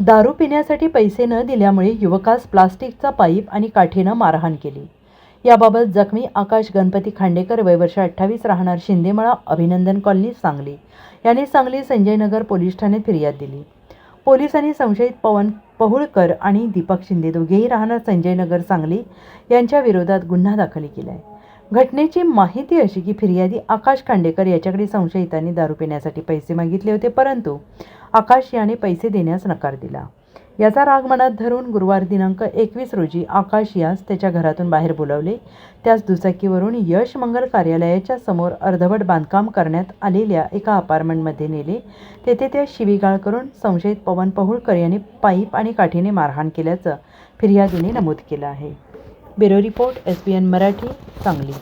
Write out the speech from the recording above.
दारू पिण्यासाठी पैसे न दिल्यामुळे युवकास प्लास्टिकचा पाईप आणि काठीनं मारहाण केली. याबाबत जखमी आकाश गणपती खांडेकर वयवर्ष अठ्ठावीस राहणार शिंदेमळा अभिनंदन कॉलनी सांगली. यांनी सांगली संजयनगर पोलीस ठाण्यात फिर्याद दिली. पोलिसांनी संशयित पवन पहुळकर आणि दीपक शिंदे दोघेही राहणार संजयनगर सांगली यांच्या विरोधात गुन्हा दाखल केला आहे घटनेची माहिती अशी की फिर्यादी आकाश खांडेकर याच्याकडे संशयितांनी दारू पिण्यासाठी पैसे मागितले होते परंतु आकाश याने पैसे देण्यास नकार दिला. याचा राग मनात धरून गुरुवार दिनांक एकवीस रोजी आकाश यास त्याच्या घरातून बाहेर बोलावले. त्यास दुचाकीवरून यश मंगल कार्यालयाच्या समोर अर्धवट बांधकाम करण्यात आलेल्या एका अपार्टमेंटमध्ये नेले. तेथे त्या शिवीगाळ करून संशयित पवन पहुळकर यांनी पाईप आणि काठीने मारहाण केल्याचं फिर्यादीने नमूद केलं आहे. Bureau report S B N Marathi Sangli.